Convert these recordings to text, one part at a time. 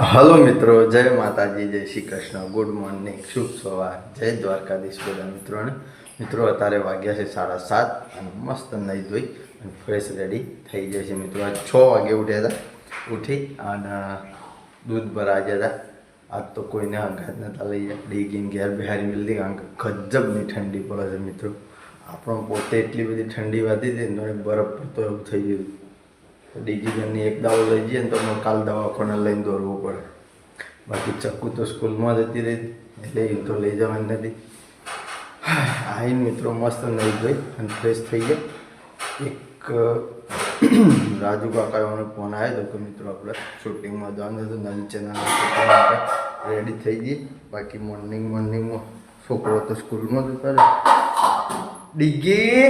Hello મિત્રો, જય માતાજી, જય શ્રી કૃષ્ણ. ગુડ મોર્નિંગ શુભ સવાર. જય દ્વારકાધીશ બધા મિત્રોને. મિત્રો, અત્યારે વાગ્યા છે સાડા સાત અને મસ્ત નહીં ધોઈ અને ફ્રેશ રેડી થઈ જાય છે મિત્રો. આજ છ વાગે ઉઠ્યા હતા. ઉઠી અને દૂધ ભરા ગયા હતા. આજ તો કોઈને હંગાત નતા લઈ ગયા. ડીગીને ઘેર બિહારી મિલતી કારણ કે ગજબની ઠંડી પડે છે મિત્રો. આપણો પોતે એટલી બધી ઠંડી વાતી હતી ને બરફ પડતો એવું થઈ ગયું. ડીજીબેનની એક દાવો લઈ જઈએ ને તો મને કાલ દવાખાને લઈને દોરવું પડે. બાકી ચક્કુ તો સ્કૂલમાં જતી રહી, એટલે એ તો લઈ જવાની નથી. આવીને મિત્રો, મસ્ત નહીં ગઈ અને ફ્રેશ થઈ ગયા. એક રાજુ કાકાઓનો ફોન આવ્યો હતો કે મિત્રો આપણે શૂટિંગમાં જવાનું હતું નવી રેડી થઈ ગઈ બાકી મોર્નિંગ મોર્નિંગમાં છોકરો તો સ્કૂલમાં જતો રહે. ડીગી!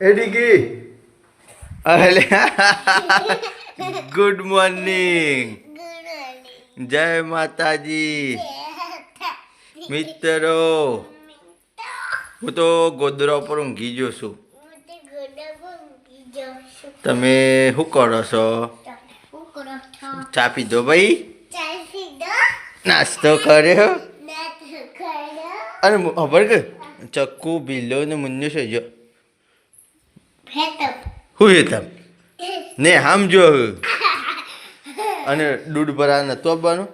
એ ડીગી! અલે. ગુડ મોર્નિંગ જય માતાજી. મિત્રો. હું તો ગોદરા પર ઊંઘી ગયો છું. તમે શું કરો છો? ચા પીધો ભાઈ? નાસ્તો કર્યો? અને ખબર કે ચક્કુ બિલ્લો ને મુન્યો છે જો. હું એ તમ? ને સમજો અને દૂધ ભરા નતો આપવાનું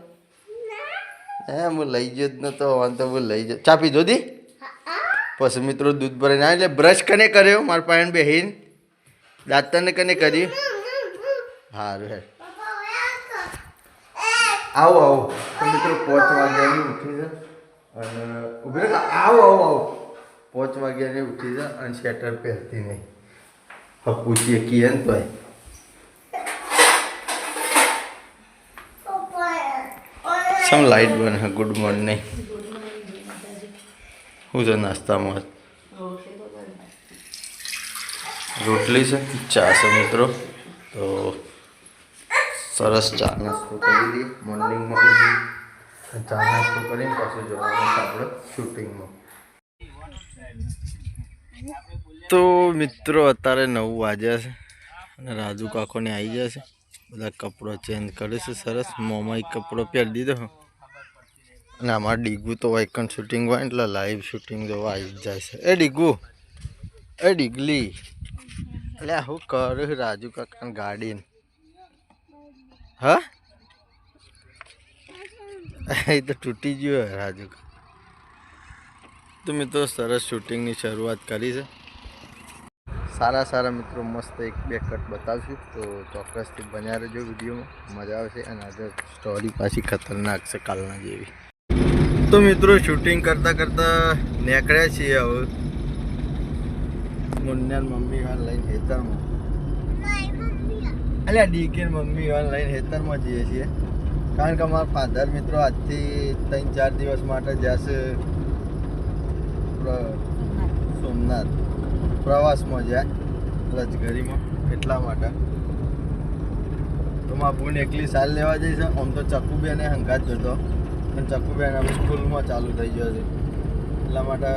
હે હું લઈ ગયો જ નતો વાંધો તો હું લઈ જાઉં ચાપી દોધી પછી મિત્રો દૂધ ભરાઈને એટલે બ્રશ કને કર્યો મારા પાયણ બેહીન? દાંતને કને કર્યું? સારું હે આવો આવો. મિત્રો પાંચ વાગ્યાની ઉઠી જા. અને ઊભી આવો આવો આવો. પાંચ વાગ્યાની ઉઠી જા અને સ્વેટર પહેરતી નહીં. પૂછીએ કીએ ને તોય સમ લાઈટ બને ગુડ મોર્નિંગ શું છે નાસ્તામાં રોટલી છે ચા છે મિત્રો તો સરસ ચા નાસ્તો કરી લઈએ મોર્નિંગમાં ચા નાસ્તો કરીને પાછું જવાનું છે આપણે શૂટિંગમાં તો મિત્રો, અત્યારે નવું વાગ્યા છે અને રાજુ કાકોને આવી ગયા છે. બધા કપડો ચેન્જ કરે છે, સરસ. મોમાં કપડો પહેરી દીધો. અને આમાં ડીગુ તો વાઇકન શૂટિંગ હોય એટલે લાઈવ શૂટિંગ જોવા આવી જાય છે. એ ડીગુ, એ ડીગલી. એટલે હું કરું રાજુ કાકાની ગાડીને? હા? એ તો તૂટી ગયો રાજુ કાકા. તો મિત્રો, સરસ શૂટિંગની શરૂઆત કરી છે. સારા સારા મિત્રો, મસ્ત એક બે કટ બતાવશું. તો ચોક્કસથી બન્યા રહેજો વિડીયોમાં. મજા આવશે અને આજે સ્ટોરી પાછી ખતરનાક છે કાલના જેવી. તો મિત્રો શૂટિંગ કરતાં કરતાં નીકળ્યા છીએ હવે. મુન્નાન મમ્મી વાન લઈને હેતરમાં. અલ્યા ડીકે મમ્મી વાન લઈને હેતરમાં જઈએ છીએ. કારણ કે અમારા ફાધર મિત્રો આજથી ત્રણ ચાર દિવસ માટે જ્યાં સોમનાથ. પ્રવાસમાં જાય રજગરીમાં એટલા માટે. તો મારા બુન એકલી સાલ લેવા જઈ છે આમ તો ચક્કુબેને હંગાત જતો. અને ચક્કુબેન હવે સ્કૂલમાં ચાલુ થઈ ગયો છે. એટલા માટે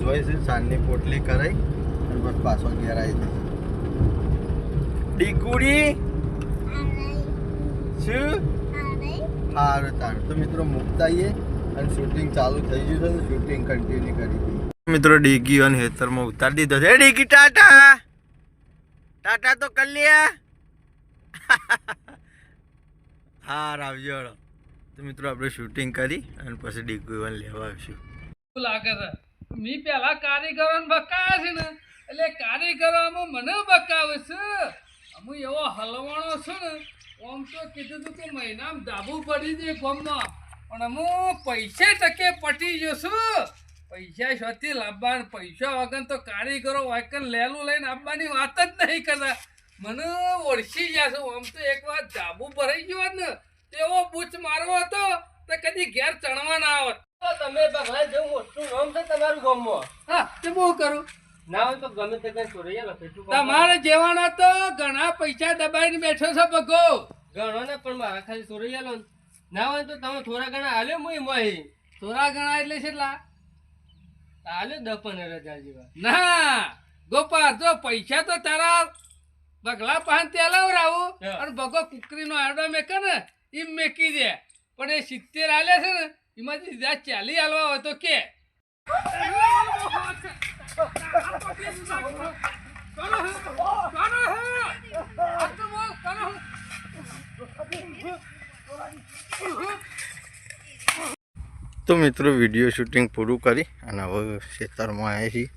જોઈ છે સાંજની પોટલી કરાઈ અને બસ પાછો ઘેર આવી જશે ડીકુડી! શું? સારું તારું. તો મિત્રો મુકતા આવીએ. અને શૂટિંગ ચાલુ થઈ ગયું છે ને શૂટિંગ કન્ટિન્યુ કરી દીધી મિત્રો ડીગી અને હેતરમાં ઉતારી દીધો છે. ડીગી ટાટા! ટાટા તો કરી લ્યા હા આવજો તો મિત્રો આપણે શૂટિંગ કરી અને પછી ડીગી વન લેવા આવીશું. એવું લાગે છે? મી પેલા કારીગરોને બકાયા છે ને એટલે કારીગરોમાં મને બકાવે છે. અમુ એવો હલવાણો છું ને ઓમ તો કીધું તું કે મહિનામાં ધાબુ પડી દે ગામમાં. પણ હું પૈસે ટકે પટી જશું પૈસા શોથી લાવવા પૈસા વગર તો કારીગરો વાયકન લેલું લઈને આપવાની વાત જ નહીં કરતા. મને ઓળખી છું આમ તો એક વાર ધાબુ ભરાઈ ગયો ને તેવો બૂચ મારવો હતો તો કદી ઘેર ચણવા ના આવત. તમે ભગવાન જેવું મોટું નામ છે તમારું ગામમાં? હા તે બહુ કરું? ના હોય તો ગમે તે કઈ ચોરી લો તમારે જેવાના તો ઘણા પૈસા દબાઈને બેઠો છે બગો ઘણો ને પણ મારા ખાલી ચોરી લો ના હોય તો તમે થોડા ઘણા હાલ્યો મુઈ મોહી થોડા ઘણા એટલે છેલ્લા હાલ્યો દસ પંદર હજાર જેવા. ના ગોપાલ જો પૈસા તો તારા બગલા પાન ત્યાં રાવું હા. અને ભગો કુકરીનો આડો મેકે ને એ મેકી દે. પણ એ સિત્તેર આલે છે ને એમાંથી સીધા ચાલી હાલવા હોય તો કે. તો મિત્રો વીડિયો શૂટિંગ પૂરું કરી અને હવે ખેતરમાં આવ્યા છીએ.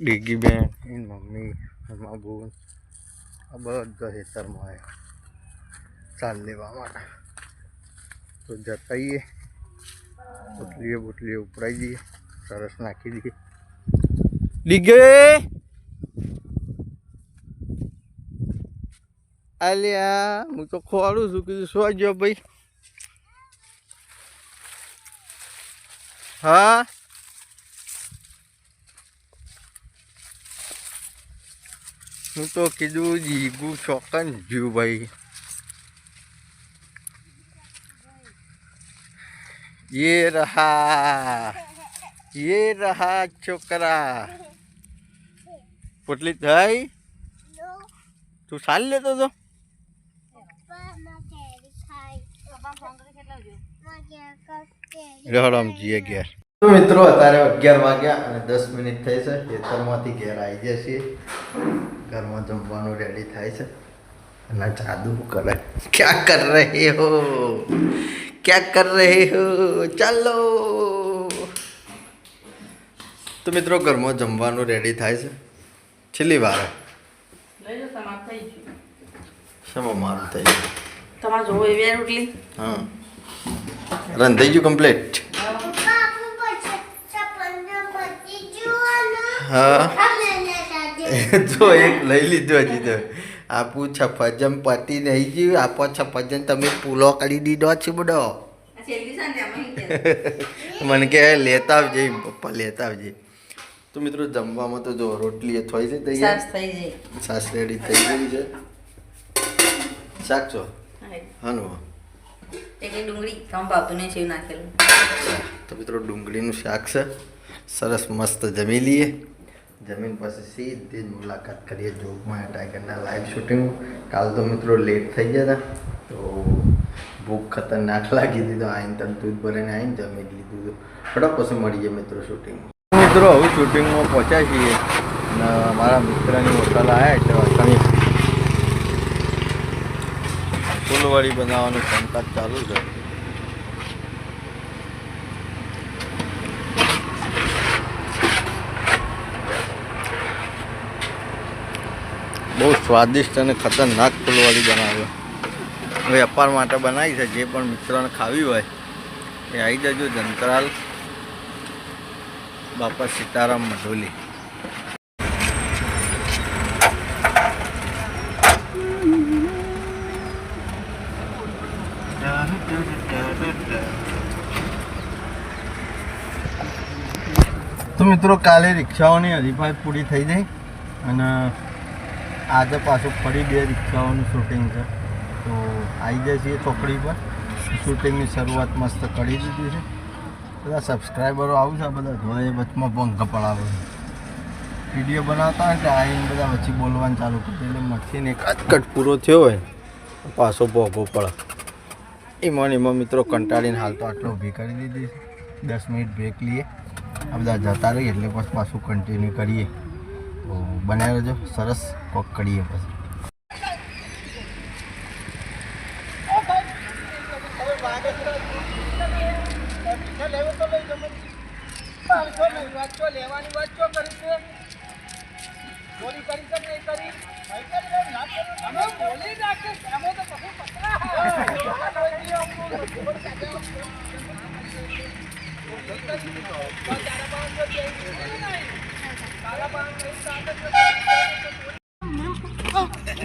ડીગી બેન એની મમ્મી, એમાં બોન, આ બધા ખેતરમાં આવ્યા ચાલ લેવા માટે. તો જતાઈએ બોટલીએ બોટલીએ ઉપડાઈ દઈએ. સરસ નાખી દઈએ. ડીગે! અલ્યા હું તો ખોવાડું છું, કીધું, શું ગયો ભાઈ? હા હું તો કીધું જીગું ચોકન જ્યું ભાઈ ये रहा ये रहा છોકરા પોટલી થઈ તું સાલ લેતો તો રમજીએ ઘેર તો મિત્રો અત્યારે અગિયાર વાગ્યા અને દસ મિનિટ થઈ છે. ખેતરમાંથી ઘેર આવી જાય છે ઘરમાં જમવાનું રેડી થાય છે. અને જાદુ કરે? ક્યાં કર રહે હો? ક્યાં કર રહે હો? ચાલો. તો મિત્રો ઘરમાં જમવાનું રેડી થાય છે. છેલ્લી વાર. લઈ લો તમારે થઈ ગયું. શેમાં મારું થઈ ગયું? તમારે જોવો એવી રોટલી? હા. રન થઈ ગયું કમ્પ્લીટ હા તો એક લઈ લીધો હજી તો. આપું છફજમ પતી નહીં ગયું. આપો છફજમ તમે પૂલો કરી દીધો છે બધો. મને કે લેતા આવજે પપ્પા લેતા આવજે. તો મિત્રો જમવામાં તો જો રોટલી એ થઈ છે તૈયાર. થઈ જાય સાસ રેડી થઈ ગઈ છે. શાક છો. હાનું એક ડુંગળી કામ ભાવતું નહીં છે નાખેલું. તો મિત્રો, ડુંગળીનું શાક છે. સરસ મસ્ત જમી લઈએ. જમીન પછી સીધી જ મુલાકાત કરીએ જોગમાં ટાઈગરના લાઈવ શૂટિંગ કાલ તો મિત્રો લેટ થઈ ગયા હતા. તો ભૂખ ખતરનાક લાગી દીધો આઈને તને દૂધ ભરીને આવીને જમી લીધું હતું. ફટાક પછી મળીએ મિત્રો શૂટિંગ મિત્રો, હવે શૂટિંગમાં પહોંચ્યા છીએ. અને મારા મિત્રની હોટલ આવ્યા એટલે ફૂલવાળી બનાવવાનું કામકાજ ચાલુ છે. બહુ સ્વાદિષ્ટ અને ખતરનાક ફૂલવાળી બનાવ્યો વેપાર માટે બનાવી છે, જે પણ મિત્રોને ખાવી હોય, એ આવી જજો જંતરાલ બાપા સીતારામ મઢોલી તો મિત્રો, કાલે રિક્ષાઓની હરીફાઈ પૂરી થઈ ગઈ અને આજે પાછું ફરી બે રિક્ષાઓનું શૂટિંગ છે. તો આવી જાય છીએ ચોકડી પર. શૂટિંગની શરૂઆત મસ્ત કરી દીધી છે. બધા સબસ્ક્રાઈબરો આવું છે બધા જોડે વચમાં ભંગ પડાવે વીડિયો બનાવતા હોય એટલે આવીને બધા વચ્ચે બોલવાનું ચાલુ કરી એટલે મચ્છીને કટકટ કટ પૂરો થયો હોય પાછો ભોગવો પડે. એમાં એમાં મિત્રો કંટાળીને હાલ તો આટલો ઊભી કરી દીધી છે. દસ મિનિટ બ્રેક લઈએ. આ બધા જતા રહીએ એટલે પછી પાછું કન્ટિન્યુ કરીએ. તો બનાવી રહેજો સરસ કોક કરીએ પછી.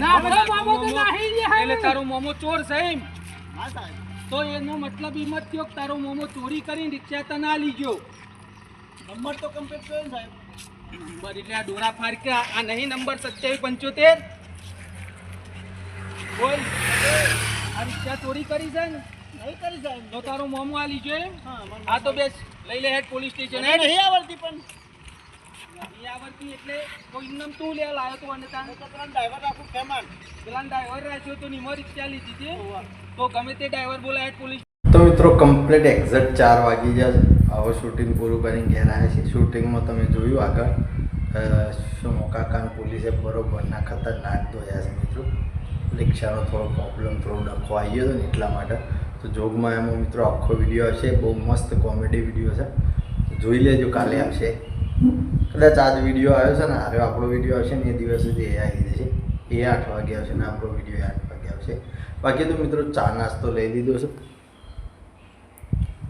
ના બધા મામો તો નાહી ગયા એટલે તારો મામો ચોર છે એમ. તો એનો મતલબ એમ જ થયો કે તારો મામો ચોરી કરીને રિક્ષા તને આ લીજો નંબર તો કમ્પ્લીટ કર્યો સાહેબ. નંબર એટલે આ ડોરા ફારક્યા આ નહીં નંબર સત્યાવીસ પંચોતેર. બોલ. આ રિક્ષા ચોરી કરી છે ને? નહીં કરી સાહેબ. તો તારો મોમો આ લીજો એમ? હા તો બેસ લઈ લે હેડ પોલીસ સ્ટેશન નહીં આવડતી પણ. એ એટલે કોઈ એમ તું લે લાયો તો અને તાને પેલા ડ્રાઈવર રાખું કેમાન પેલા ડ્રાઈવર રાખ્યો તો ની મરી ચાલી દીધી તો. ગમે તે ડ્રાઈવર બોલાય પોલીસ. તો મિત્રો કમ્પ્લીટ એક્ઝેક્ટ ચાર વાગી જશે છે. હવે શૂટિંગ પૂરું કરીને ઘેર આવ્યા છે શૂટિંગમાં તમે જોયું આગળ. શું કાકાન પોલીસે બરોબરના ખતરનાક ધોયા છે મિત્રો. રિક્ષાનો થોડો પ્રોબ્લેમ થોડો ડખો આવી ગયો હતો ને એટલા માટે. તો જોગમાં એમાં મિત્રો આખો વીડિયો હશે. બહુ મસ્ત કોમેડી વીડિયો છે. જોઈ લેજો કાલે આવશે. કદાચ આજ વીડિયો આવ્યો છે ને હારે આપણો વીડિયો આવશે ને એ દિવસે જ એ આવી જશે એ આઠ વાગે આવશે ને આપણો વીડિયો આઠ વાગે આવશે. બાકી તો મિત્રો ચા નાસ્તો લઈ લીધો છે.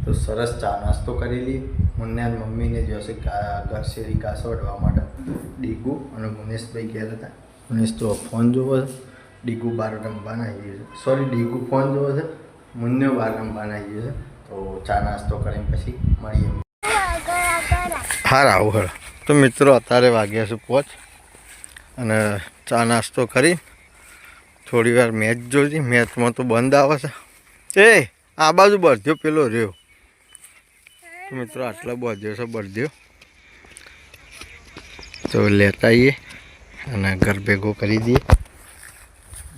તો સરસ ચા નાસ્તો કરી લઈએ મુન્યાન મમ્મીને જોશે હશે કા- ઘર કાસો અડવા માટે ડીગુ અને મુનેશભાઈ ગયા હતા. મુનેશ તો ફોન જોવો છે. ડીગુ બાર રમવાના આવી ગયો છે. સોરી ડીગુ ફોન જોવો છે. મુન્ને બાર રમવાના આવી ગયો છે. તો ચા નાસ્તો કરીને પછી મળીએ. હા આવું તો મિત્રો, અત્યારે વાગ્યા છે પહોંચ અને ચા નાસ્તો કરી. થોડી વાર મેચ જોઈતી મેચમાં તો બંધ આવે છે. એ, આ બાજુ બળદ્યો પેલો રહ્યો. તો મિત્રો, આટલા બધ્યો છે, બળદ્યો. તો લેતા આવીએ અને ઘર ભેગો કરી દઈએ.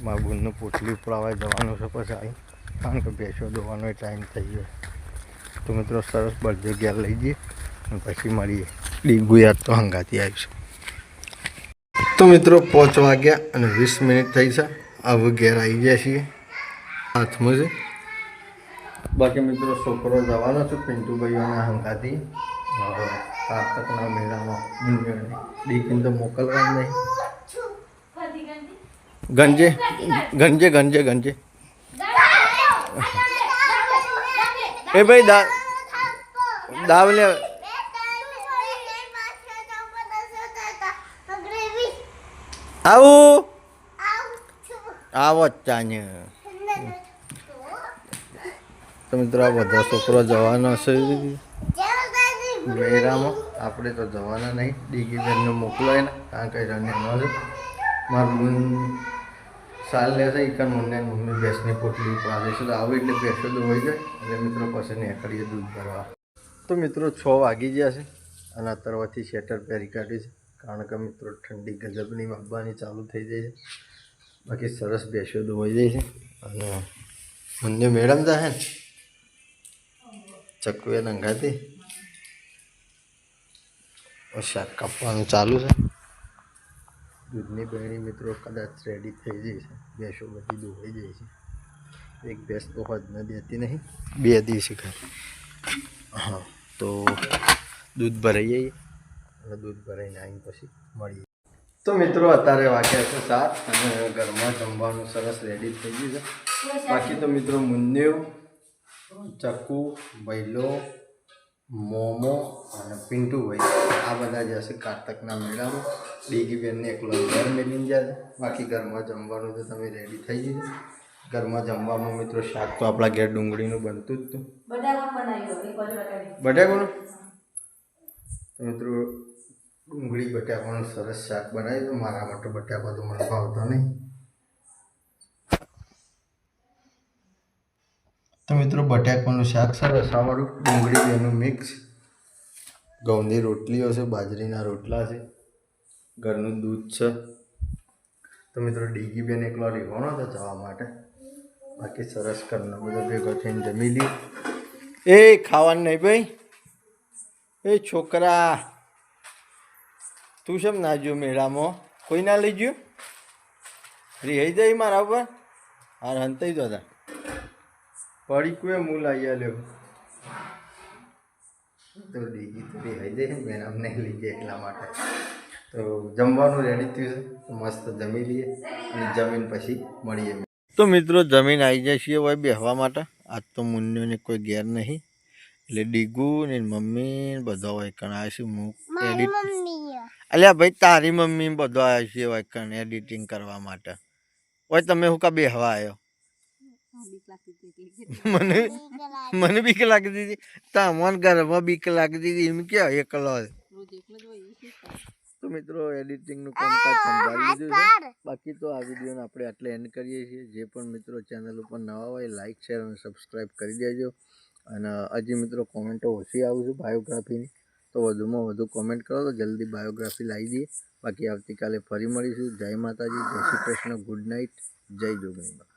મારા બુનનું પોટલી ઉપડાવવા જવાનું છે પછી આવી કારણ કે ભેંસો દોવાનો ટાઈમ થઈ ગયો. તો મિત્રો, સરસ બળદ્યો ઘેર લઈ જઈએ. પછી મળીએ ડીગુ યાદ તો હંગાતી આવીશું તો મિત્રો પાંચ વાગ્યા અને વીસ મિનિટ થઈ છે. હવે ઘેર આવી ગયા છીએ. હાથમાં છે. બાકી મિત્રો છોકરો જવાનો છું પિન્ટુભાઈઓના હંગાથી કારતકના મેળામાં ડીકીને તો મોકલવા નહીં. ગંજે ગંજે ગંજે ગંજે. એ ભાઈ દા દાવ લે આવું. આવો. જ ચાને તો મિત્રો આ બધા છોકરો જવાનો છે. વેરામાં આપણે તો જવાના નહીં. ડીગી બેનને મોકલાય ને. કારણ કે રને ન છે મારું બુન સાલ લેશે ઈકન મને મમ્મી ભેંસની પોટલી પાસે છે. તો આવે એટલે ભેંસો તો હોય જાય. એટલે મિત્રો પછી નીકળીએ દૂધ ભરવા. તો મિત્રો છ વાગી ગયા છે. અને અત્યારથી શેટર પહેરી કાઢી છે. કારણ કે મિત્રો ઠંડી ગજબની વાગવાની ચાલુ થઈ જાય છે. બાકી સરસ ભેંસો દોવાઈ જાય છે. અને મને મેડમ જાય ને ચકવે નંગાતી. શાક કાપવાનું ચાલુ છે. દૂધની બહેણી મિત્રો કદાચ રેડી થઈ જાય છે. ભેંસો બધી દોવાઈ જાય છે. એક ભેંસ તો હદ ન દેતી નહીં. બે દિવસે ખાલી હા, તો દૂધ ભરાઈ જઈએ અને દૂધ ભરાઈને આવીને પછી મળીએ. તો મિત્રો અત્યારે વાગ્યા છે સાત અને ઘરમાં જમવાનું સરસ રેડી થઈ ગયું છે. બાકી તો મિત્રો મુન્યો ચક્કુ ભૈલો મોમો અને પિન્ટુભાઈ આ બધા જશે કારતકના મેળામાં. ડીગી બેનને એકલો ઘર મેળીને જાય બાકી ઘરમાં જમવાનું તો તમે રેડી થઈ ગયું ઘરમાં જમવામાં મિત્રો શાક તો આપણા ઘેર ડુંગળીનું બનતું જ હતું. બટાકાનું? તો મિત્રો ડુંગળી, બટાકાનું સરસ શાક બનાવ્યું હતું મારા માટે બટાકા તો મને ભાવતો નહીં. તો મિત્રો, બટાકાનું શાક સરસ આવાળું ડુંગળી એનું મિક્સ. ઘઉંની રોટલીઓ છે, બાજરીના રોટલા છે, ઘરનું દૂધ છે. તો મિત્રો ડીગી બેન એકલો રહેવાનો હતો જવા માટે. બાકી સરસ ઘરનો બધો ભેગો થઈને જમી લી એ ખાવાનું નહીં ભાઈ. એ છોકરા. તું શેમ ના જો મેળામાં? કોઈ ના લઈ ગયું? રિહાઈ જાય મારા ઉપર? હાર હંતાઈ જતા. પડી કોઈ હું લાવી લ્યો તો ડીગી તો રિહાઈ જાય મેડમ નહીં લઈ જાય એટલા માટે. તો જમવાનું રેડી થયું છે મસ્ત જમી લઈએ અને જમીન પછી મળીએ. તો મિત્રો જમીન આવી જાય છીએ હોય બેહવા માટે. આજ તો મુન્યુને કોઈ ઘેર નહીં. એટલે ડીગુ ને મમ્મી ને બધા હોય કણ આવે છે. હું એડિટ અલ્યા ભાઈ, તારી મમ્મી બધો આવ્યો છે હોય કણ એડિટિંગ કરવા માટે. હોય તમે હું કા બે હવા આવ્યો મને મને બીક લાગતી હતી તમને ઘરમાં બીક લાગતી હતી એમ કે એકલો. તો મિત્રો એડિટિંગનું કામકાજ સંભાળી લીધું છે. બાકી તો આ વિડીયોને આપણે આટલે એન્ડ કરીએ છીએ. જે પણ મિત્રો ચેનલ ઉપર નવા હોય લાઇક શેર અને સબસ્ક્રાઈબ કરી દેજો. અને હજી મિત્રો કોમેન્ટો ઓછી આવું છું બાયોગ્રાફીની તો વધુમાં વધુ કોમેન્ટ કરો તો જલ્દી બાયોગ્રાફી લાવી દઈએ. બાકી આવતીકાલે ફરી મળીશું. જય માતાજી. જય શ્રી કૃષ્ણ. ગુડ નાઇટ જય જોગણી